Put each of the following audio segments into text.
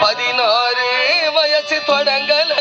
பதினாறு வயசு தொடங்கல.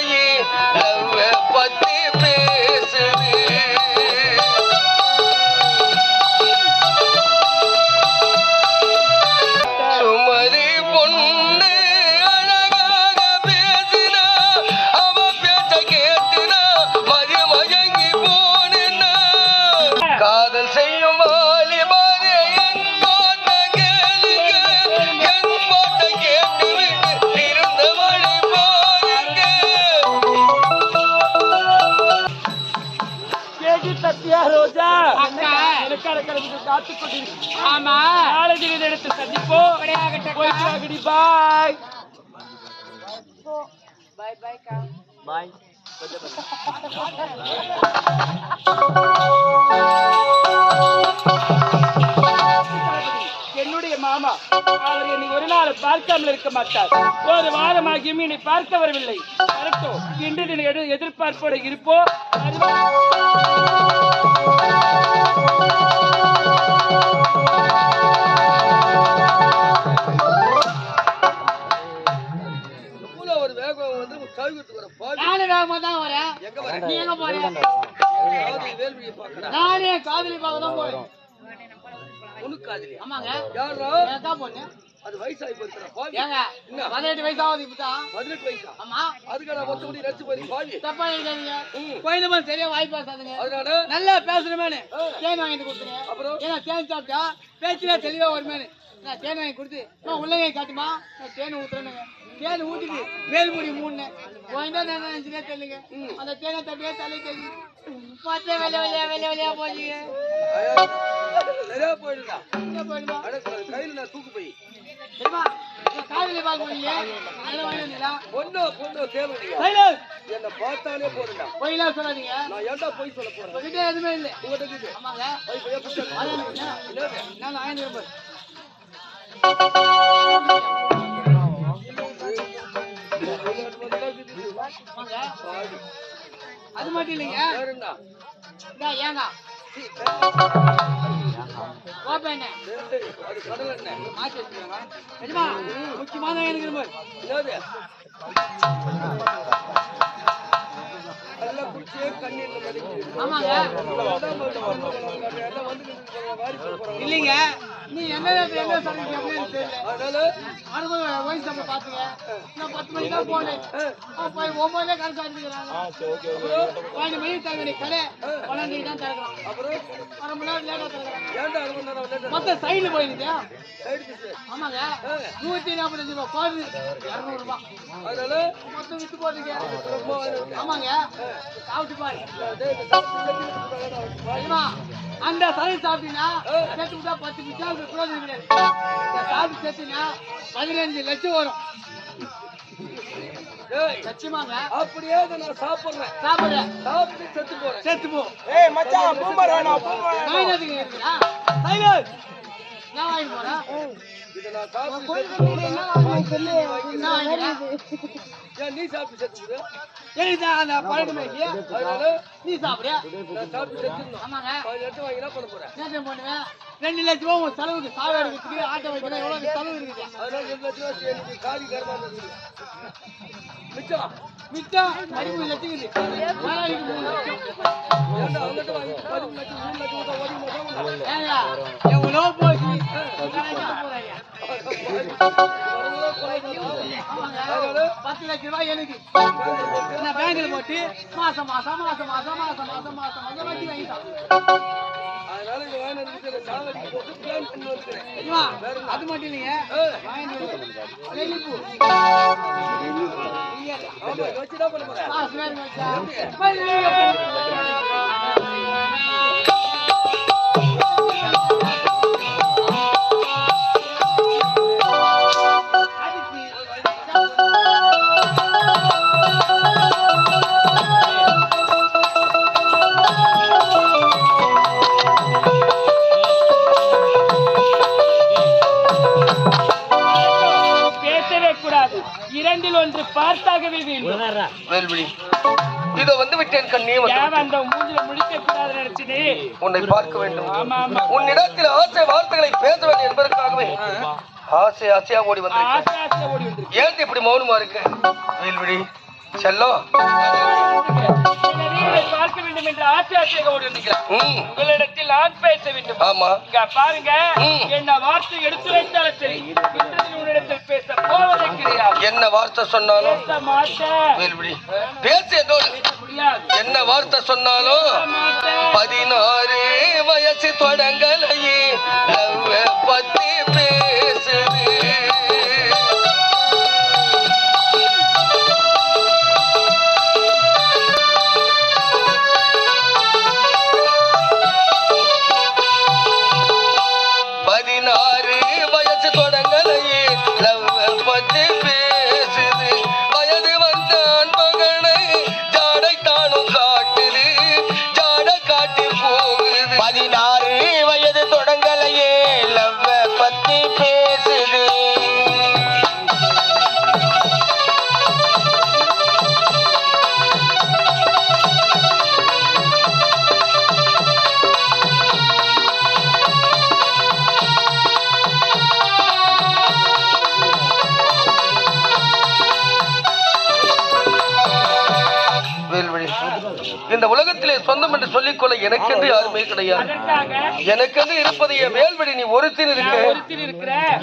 ஏகி சத்யா ரோஜா? காத்து கொண்டு ஆமா. நாளைக்கு இதை எடுத்து சந்திப்போம் பாய். பாய் பாய் கா பாய். Thank you. ஒரு நாள் பார்க்காமல் இருக்க மாட்டார் ஒரு வாரமாகியும் என்னை பார்க்க வரவில்லை. கரெக்டோ இன்று நீங்கள் எதிர்பார்ப்போட இருப்போ. நானே காதலி பார்க்க தான் போறேன். ஆமாங்க. யாரா பொண்ணு. அது வயசாகி போயிருக்கிற பாவி. ஏங்க என்ன? பதினெட்டு வயசு ஆகுது இப்பதான். பதினெட்டு வயசா? ஆமா. அதுக்கு நான் மொத்த முடி நடிச்சு போய் பாவி. தப்பா நினைக்காதீங்க. ம். குழந்தை சரியா வாய் பேசாதுங்க. அதனால நல்லா பேசுறமேனு ஆ. தேன் வாங்கிட்டு கொடுத்துருங்க அப்புறம்? ஏன்னா தேன் சாப்பிட்டா பேச்சுல தெளிவா வருமேனு. நான் தேன் வாங்கி கொடுத்து நான் உள்ளங்கை காட்டுமா? நான் தேன் ஊத்துறேனுங்க. வேல் ஊதிக்கு வேல் மூடி மூணு வாங்கிட்டா நான் நினைச்சுக்கே தெல்லுங்க அந்த தேனை தட்டியே தலை தெல்லி பார்த்தே வெளிய வெளிய வெளிய வெளிய போச்சுங்க கையில தூக்கு போய். காதல பாக்கலையே அதுல வாங்கினா பொண்ணு பொண்ணு தேவையில்லை என்ன அது மட்டும் இல்லைங்க. ஏங்க. முக்கியமான எனக்கு இல்லைங்க. நீ என்ன என்ன சொல்றீங்க பார்த்தேன் நான் பத்து தான் போனேன். அப்போ ஒன்பதே கணக்கு வந்துக்கிறாங்க பன்னெண்டு கடை. பன்னெண்டு அப்புறம்? அரை மணி போயிருந்தியா ஆமாங்க. நூற்றி நாற்பத்தஞ்சு ரூபா கோது ஆமாங்க. சாப்பிட்டு பாரு. அந்த சரி சாப்பிட்டீங்கன்னா சேர்த்து விட்டா பத்து நிமிஷம் பிரயோஜனம் கிடையாது இந்த சாப்பிட்டு சேர்த்தீங்கன்னா பதினஞ்சு லட்சம் வரும். டேய், லட்சமாங்க அப்படியே இதை நான் சாப்பிடுறேன். சாப்பிடுறேன். சாப்பிட்டு செத்து போறேன். சேர்த்து போ. ஏய் மச்சான் பூமர் வேணாம் பூமர். நான் சைலன்ஸ் நான் வாங்கி போறேன். இதை நான் சாப்பிட்டு செத்து போறேன். நான் வாங்கிக்கிறேன் ஏன் நீ சாப்பிட்டு செத்து எனக்கு அந்த பன்னெண்டு மணிக்கு நீ சாப்பிடு. நான் சாப்பிட்டு செத்துடணும். ஆமாங்க. பதினஞ்சு லட்சம் வாங்கி என்ன பண்ண போறேன்? என்ன பண்ணுவேன் ரெண்டு லட்ச ரூபா உன் செலவுக்கு சாவை எடுக்கிறதுக்கு ஆட்டோ வைக்கணும் எவ்வளவு செலவு இருக்குது? அதனால ரெண்டு லட்சம் ரூபா சரி, காதி கருமா. மிச்சம். மிச்சம் பதிமூணு லட்சம் இருக்குது. வாடகைக்கு மூணு லட்சம் அவங்ககிட்ட பதிமூணு லட்சம், மூணு லட்சம் மாட்டாங்களா? ஏங்க எவ்வளோ போச்சு. போறாங்க பத்து லட்ச ரூபாய் எனக்கு நான் பேங்க்ல போட்டு மாசம் மாசம் மாசம் மாசம் மாசம் மாசம் மாசம் மாசம் வட்டி வாங்கிட்டான் அது மட்டும் இல்லைங்க வாங்கிட்டு வேண்டும் வேல்விழி இதோ வந்து விட்டேன் கண்ணே வந்து ஏன் அந்த மூஞ்சில முடிக்க கூடாது நினைச்சினே? உன்னை பார்க்க வேண்டும். உன்னிடத்தில் ஆசை வார்த்தைகளை பேச வேண்டும் என்பதற்காகவே ஆசை ஆசையா ஓடி வந்திருக்க ஆசை ஆசையா ஓடி வந்திருக்கேன். ஏன் இப்படி மௌனமா இருக்க? வேல்விழி செல்லம் வீட்டை பார்க்க வேண்டும் என்ற வந்திருக்கிறேன் ம். உங்களிடத்தில் நான் பேச வேண்டும். ஆமா. இங்க பாருங்க. என்ன வார்த்தை எடுத்து வைத்தாலும் சரி உன்னிடத்தில் பேச போவதே கிடையாது. என்ன வார்த்தை சொன்னாலும்? பேச முடியாது. என்ன வார்த்தை சொன்னாலும்? பதினாறு வயசு தொடங்கலையே. பத்தி பேசுது இந்த உலகத்திலே சொந்தம் என்று சொல்லிக்கொள்ள எனக்கென்று யாருமே கிடையாது. எனக்கென்று இருப்பது என் வேல்வழி நீ ஒருத்தின் இருக்க.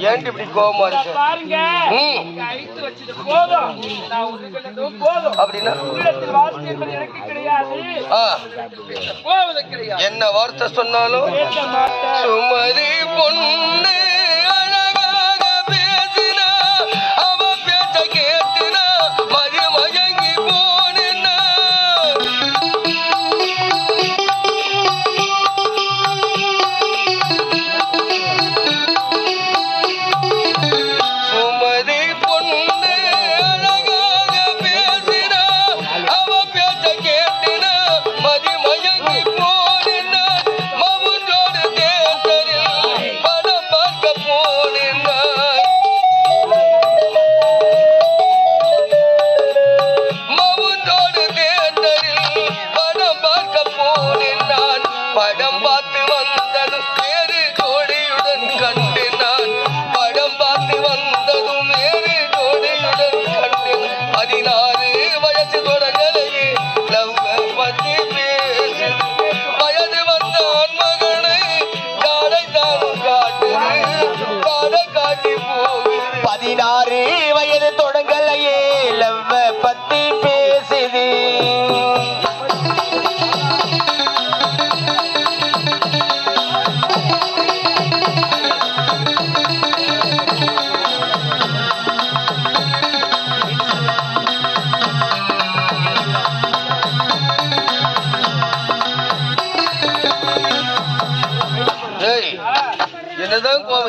ஏன் இப்படி கோபமா இருக்க? அப்படின்னா? என்ன வார்த்தை சொன்னாலும்? சுமதி பொண்ணு.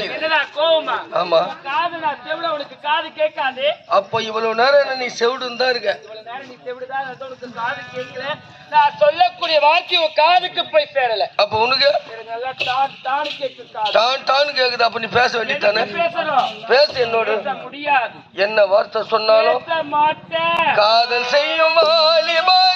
என்னடா கோவமா? ஆமா. காது நான் செவிட உனக்கு காது கேட்காது. அப்ப இவ்வளவு நேரம் என்ன நீ செவிடுன்னு தான் இருக்க. இவ்வளவு நேரம் நீ செவிடுதான் அது உனக்கு காது கேட்கல. நான் சொல்லக்கூடிய வார்த்தை உன் காதுக்கு போய் சேரல. அப்ப உனக்கு? எனக்கு நல்லா தான் தான் கேட்கு காது. டான் டான் கேக்குது. அப்ப நீ பேச வேண்டியதானே என்ன பேசணும்? பேசு என்னோடு. பேச முடியாது. என்ன வார்த்தை சொன்னாலும் காதல் செய்யும் வாலிபாரே